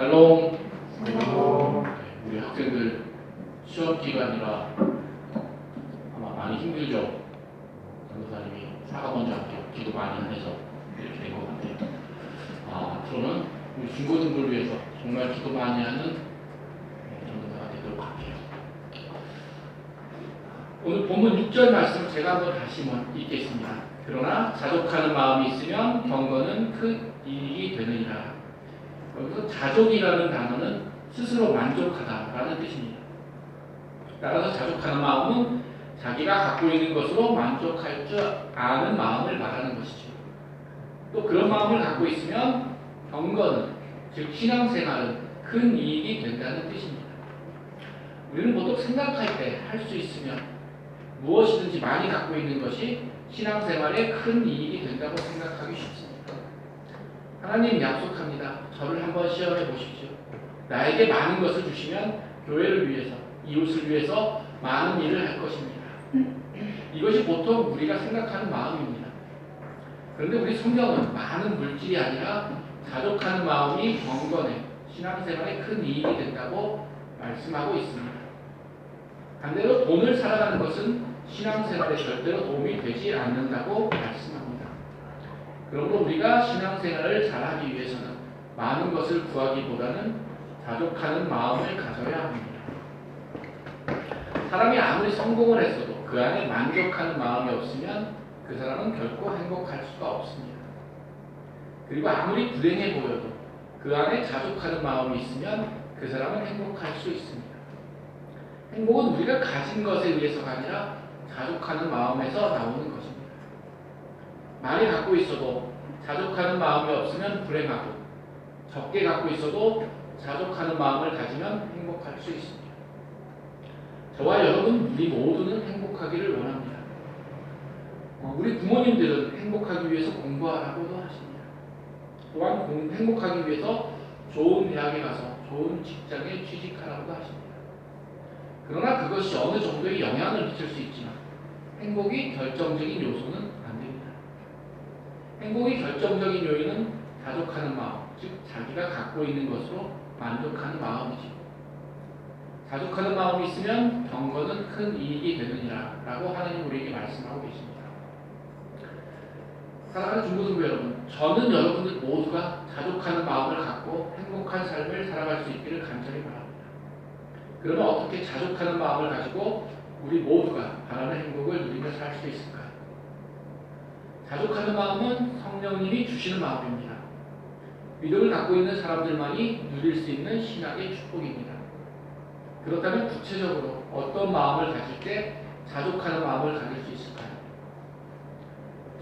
샬롬. 우리 학생들 시험 기간이라 아마 많이 힘들죠. 전도사님이 사과 먼저 할게요. 기도 많이 해서 이렇게 된 것 같아요. 아, 앞으로는 우리 중고등부를 위해서 정말 기도 많이 하는 네, 전도사가 되도록 할게요. 오늘 본문 6절 말씀 제가 한번 다시 한번 읽겠습니다. 그러나 자족하는 마음이 있으면 경건은 큰 이익이 되느니라. 여기서 자족이라는 단어는 스스로 만족하다라는 뜻입니다. 따라서 자족하는 마음은 자기가 갖고 있는 것으로 만족할 줄 아는 마음을 말하는 것이죠. 또 그런 마음을 갖고 있으면 경건은 즉 신앙생활은 큰 이익이 된다는 뜻입니다. 우리는 보통 생각할 때 할 수 있으면 무엇이든지 많이 갖고 있는 것이 신앙생활에 큰 이익이 된다고 생각하기 쉽습니다. 하나님 약속합니다. 저를 한번 시험해 보십시오. 나에게 많은 것을 주시면 교회를 위해서, 이웃을 위해서 많은 일을 할 것입니다. 이것이 보통 우리가 생각하는 마음입니다. 그런데 우리 성경은 많은 물질이 아니라 자족하는 마음이 경건에 신앙생활에 큰 이익이 된다고 말씀하고 있습니다. 반대로 돈을 살아가는 것은 신앙생활에 절대로 도움이 되지 않는다고 말씀합니다. 그러므로 우리가 신앙생활을 잘하기 위해서는 많은 것을 구하기보다는 자족하는 마음을 가져야 합니다. 사람이 아무리 성공을 했어도 그 안에 만족하는 마음이 없으면 그 사람은 결코 행복할 수가 없습니다. 그리고 아무리 불행해 보여도 그 안에 자족하는 마음이 있으면 그 사람은 행복할 수 있습니다. 행복은 우리가 가진 것에 의해서가 아니라 자족하는 마음에서 나오는. 많이 갖고 있어도 자족하는 마음이 없으면 불행하고 적게 갖고 있어도 자족하는 마음을 가지면 행복할 수 있습니다. 저와 여러분 우리 모두는 행복하기를 원합니다. 어, 우리 부모님들은 행복하기 위해서 공부하라고도 하십니다. 또한 공- 행복하기 위해서 좋은 대학에 가서 좋은 직장에 취직하라고도 하십니다. 그러나 그것이 어느 정도의 영향을 미칠 수 있지만 행복이 결정적인 요소는. 행복이 결정적인 요인은 자족하는 마음, 즉 자기가 갖고 있는 것으로 만족하는 마음이지. 자족하는 마음이 있으면 경건은 큰 이익이 되느니라 라고 하나님 우리에게 말씀하고 계십니다. 사랑하는 중고등부 여러분, 저는 여러분들 모두가 자족하는 마음을 갖고 행복한 삶을 살아갈 수 있기를 간절히 바랍니다. 그러면 어떻게 자족하는 마음을 가지고 우리 모두가 바라는 행복을 누리며 살 수 있을까요? 자족하는 마음은 성령님이 주시는 마음입니다. 믿음을 갖고 있는 사람들만이 누릴 수 있는 신학의 축복입니다. 그렇다면 구체적으로 어떤 마음을 가질 때 자족하는 마음을 가질 수 있을까요?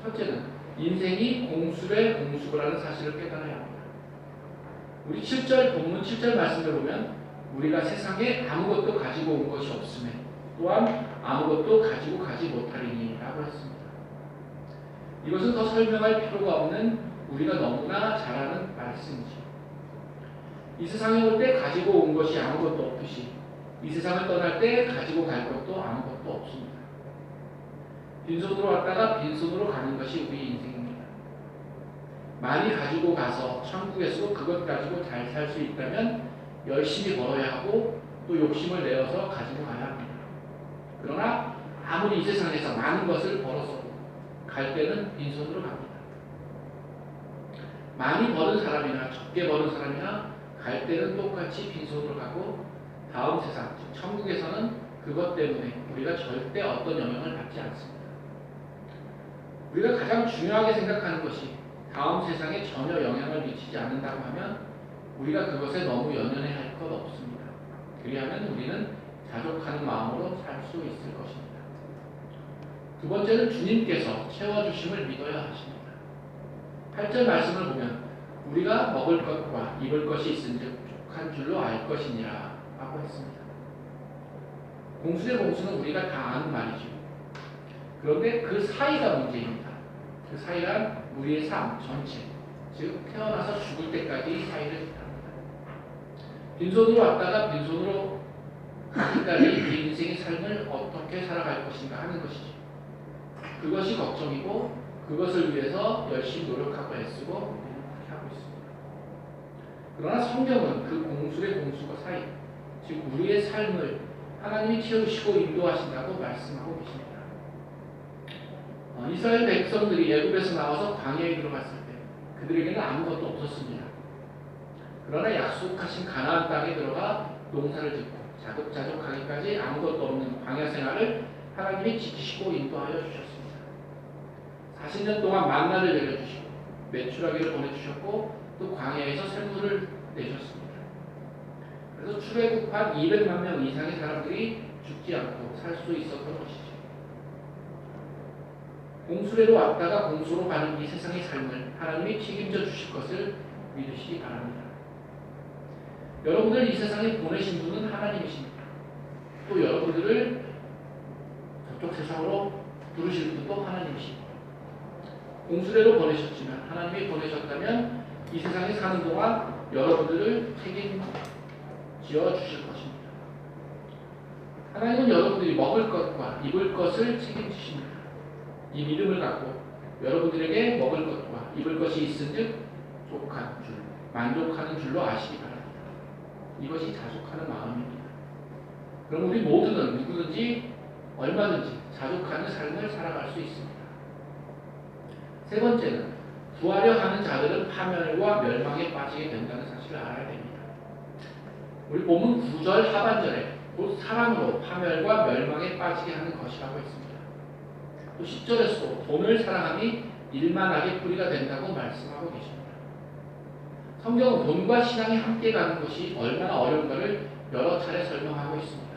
첫째는 인생이 공수의 공수라는 사실을 깨달아야 합니다. 우리 7절 본문 7절 말씀을 보면 우리가 세상에 아무것도 가지고 온 것이 없음에 또한 아무것도 가지고 가지 못하리니 라고 했습니다. 이것은 더 설명할 필요가 없는 우리가 너무나 잘 아는 말씀이죠. 이 세상에 올 때 가지고 온 것이 아무것도 없듯이 이 세상을 떠날 때 가지고 갈 것도 아무것도 없습니다. 빈손으로 왔다가 빈손으로 가는 것이 우리 인생입니다. 많이 가지고 가서 천국에서 그것 가지고 잘 살 수 있다면 열심히 벌어야 하고 또 욕심을 내어서 가지고 가야 합니다. 그러나 아무리 이 세상에서 많은 것을 벌어서도 갈 때는 빈손으로 갑니다. 많이 버는 사람이나 적게 버는 사람이나 갈 때는 똑같이 빈손으로 가고 다음 세상, 즉 천국에서는 그것 때문에 우리가 절대 어떤 영향을 받지 않습니다. 우리가 가장 중요하게 생각하는 것이 다음 세상에 전혀 영향을 미치지 않는다고 하면 우리가 그것에 너무 연연해 할 것 없습니다. 그리하면 우리는 자족하는 마음으로 살 수 있을 것입니다. 두 번째는 주님께서 채워주심을 믿어야 하십니다. 8절 말씀을 보면 우리가 먹을 것과 입을 것이 있은즉 족한 줄로 알 것이니라 라고 했습니다. 공수의 공수는 우리가 다 아는 말이죠. 그런데 그 사이가 문제입니다. 그 사이란 우리의 삶 전체, 즉 태어나서 죽을 때까지 사이를 뜻합니다. 빈손으로 왔다가 빈손으로 우리 인생의 삶을 어떻게 살아갈 것인가 하는 것이죠. 그것이 걱정이고 그것을 위해서 열심히 노력하고 애쓰고 그렇게 하고 있습니다. 그러나 성경은 그 공술의 공수가 사이, 즉 우리의 삶을 하나님이 채우시고 인도하신다고 말씀하고 계십니다. 어, 이스라엘 백성들이 애굽에서 나와서 광야에 들어갔을 때 그들에게는 아무것도 없었습니다. 그러나 약속하신 가나안 땅에 들어가 농사를 짓고 자급자족하기까지 아무것도 없는 광야 생활을 하나님이 지키시고 인도하여 주셨습니다. 40년 동안 만나를 내려주시고 매출하기를 보내주셨고 또 광야에서 샘물을 내셨습니다. 그래서 출애굽한 200만 명 이상의 사람들이 죽지 않고 살 수 있었던 것이죠. 공수레로 왔다가 공수로 가는 이 세상의 삶을 하나님이 책임져 주실 것을 믿으시기 바랍니다. 여러분들 이 세상에 보내신 분은 하나님이십니다. 또 여러분들을 저쪽 세상으로 부르실 분도 하나님이십니다. 공수레로 보내셨지만 하나님이 보내셨다면 이 세상에 사는 동안 여러분들을 책임지어 주실 것입니다. 하나님은 여러분들이 먹을 것과 입을 것을 책임지십니다. 이 믿음을 갖고 여러분들에게 먹을 것과 입을 것이 있은즉 족한 줄, 만족하는 줄로 아시기 바랍니다. 이것이 자족하는 마음입니다. 그럼 우리 모두는 누구든지 얼마든지 자족하는 삶을 살아갈 수 있습니다. 세 번째는 구하려 하는 자들은 파멸과 멸망에 빠지게 된다는 사실을 알아야 됩니다. 우리 본문 9절 하반절에 곧 사랑으로 파멸과 멸망에 빠지게 하는 것이라고 했습니다. 또 10절에서도 돈을 사랑함이 일만하게 뿌리가 된다고 말씀하고 계십니다. 성경은 돈과 신앙이 함께 가는 것이 얼마나 어려운가를 여러 차례 설명하고 있습니다.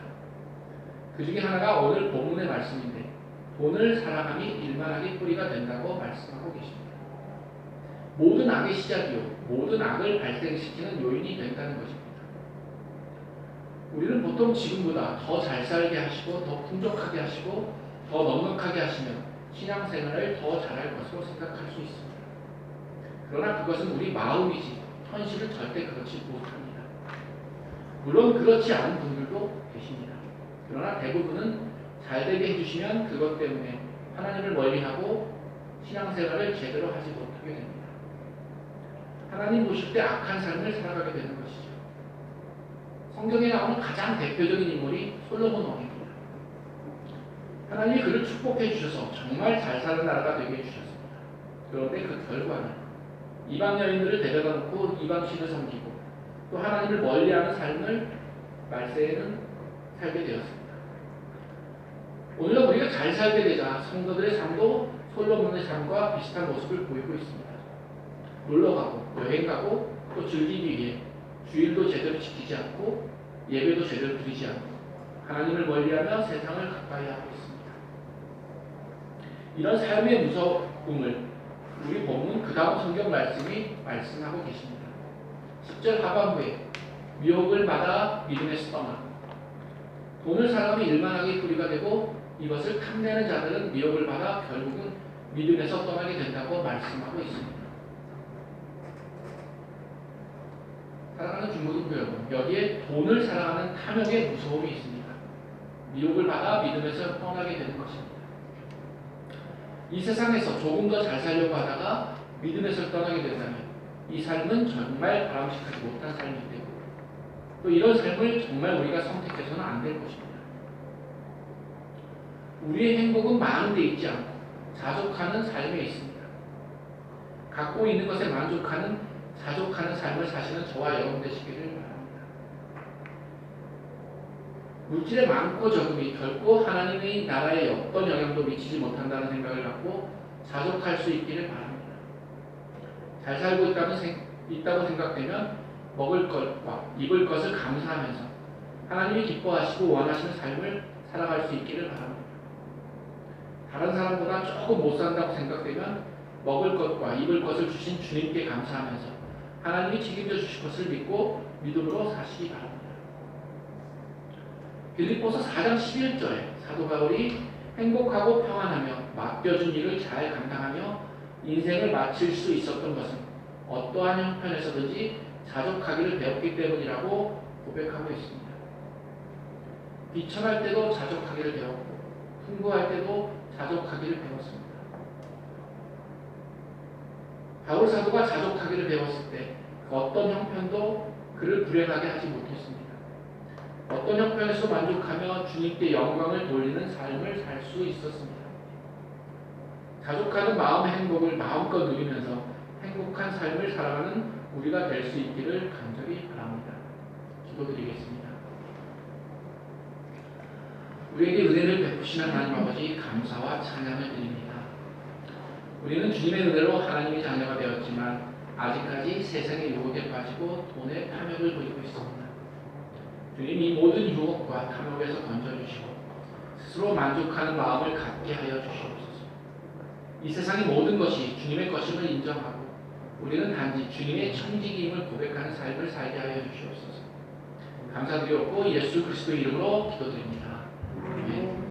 그 중에 하나가 오늘 본문의 말씀인데 돈을 사랑함이 일만하게 뿌리가 된다고 말씀하고 계십니다. 모든 악의 시작이요 모든 악을 발생시키는 요인이 된다는 것입니다. 우리는 보통 지금보다 더 잘 살게 하시고 더 풍족하게 하시고 더 넉넉하게 하시면 신앙생활을 더 잘할 것으로 생각할 수 있습니다. 그러나 그것은 우리 마음이지 현실은 절대 그렇지 못합니다. 물론 그렇지 않은 분들도 계십니다. 그러나 대부분은 잘 되게 해주시면 그것 때문에 하나님을 멀리하고 신앙생활을 제대로 하지 못하게 됩니다. 하나님 보실 때 악한 삶을 살아가게 되는 것이죠. 성경에 나오는 가장 대표적인 인물이 솔로몬 왕입니다. 하나님이 그를 축복해 주셔서 정말 잘 사는 나라가 되게 해주셨습니다. 그런데 그 결과는 이방 여인들을 데려다 놓고 이방 신을 섬기고 또 하나님을 멀리하는 삶을 말세에는 살게 되었습니다. 오늘날 우리가 잘 살게 되자 성도들의 삶도 솔로몬의 삶과 비슷한 모습을 보이고 있습니다. 놀러 가고 여행 가고 또 즐기기 위해 주일도 제대로 지키지 않고 예배도 제대로 드리지 않고 하나님을 멀리하며 세상을 가까이 하고 있습니다. 이런 삶의 무서움을 우리 본문 그 다음 성경 말씀이 말씀하고 계십니다. 10절 하반부에 미혹을 받아 믿음에서 떠나 돈을 사람이 일만하게 뿌리가 되고 이것을 탐내는 자들은 미혹을 받아 결국은 믿음에서 떠나게 된다고 말씀하고 있습니다. 사랑하는 중고등부 여러분, 여기에 돈을 사랑하는 탐욕의 무서움이 있습니다. 미혹을 받아 믿음에서 떠나게 되는 것입니다. 이 세상에서 조금 더 잘 살려고 하다가 믿음에서 떠나게 된다면 이 삶은 정말 바람직하지 못한 삶이기 때문에 또 이런 삶을 정말 우리가 선택해서는 안 될 것입니다. 우리의 행복은 데 있지 않고 자족하는 삶에 있습니다. 갖고 있는 것에 만족하는 자족하는 삶을 사시는 저와 여러분 되시기를 바랍니다. 물질의 많고 적음이 결코 하나님의 나라에 어떤 영향도 미치지 못한다는 생각을 갖고 자족할 수 있기를 바랍니다. 잘 살고 있다고, 생, 있다고 생각되면 먹을 것과 입을 것을 감사하면서 하나님이 기뻐하시고 원하시는 삶을 살아갈 수 있기를 바랍니다. 다른 사람보다 조금 못 산다고 생각되면 먹을 것과 입을 것을 주신 주님께 감사하면서 하나님이 책임져 주실 것을 믿고 믿음으로 사시기 바랍니다. 빌립보서 4장 11절에 사도 바울이 행복하고 평안하며 맡겨준 일을 잘 감당하며 인생을 마칠 수 있었던 것은 어떠한 형편에서든지 자족하기를 배웠기 때문이라고 고백하고 있습니다. 비천할 때도 자족하기를 배웠고 풍부할 때도 자족하기를 배웠습니다. 바울 사도가 자족하기를 배웠을 때그 어떤 형편도 그를 불행하게 하지 못했습니다. 어떤 형편에서 만족하며 주님께 영광을 돌리는 삶을 살 수 있었습니다. 자족하는 마음의 행복을 마음껏 누리면서 행복한 삶을 살아가는 우리가 될 수 있기를 간절히 바랍니다. 기도드리겠습니다. 우리에게 은혜를 베푸시는 하나님 아버지 감사와 찬양을 드립니다. 우리는 주님의 은혜로 하나님의 자녀가 되었지만 아직까지 세상의 유혹에 빠지고 돈의 탐욕을 부리고 있습니다. 주님 이 모든 유혹과 탐욕에서 건져주시고 스스로 만족하는 마음을 갖게 하여 주시옵소서. 이 세상의 모든 것이 주님의 것임을 인정하고 우리는 단지 주님의 천직임을 고백하는 삶을 살게 하여 주시옵소서. 감사드리옵고 예수 그리스도 이름으로 기도드립니다. 아멘.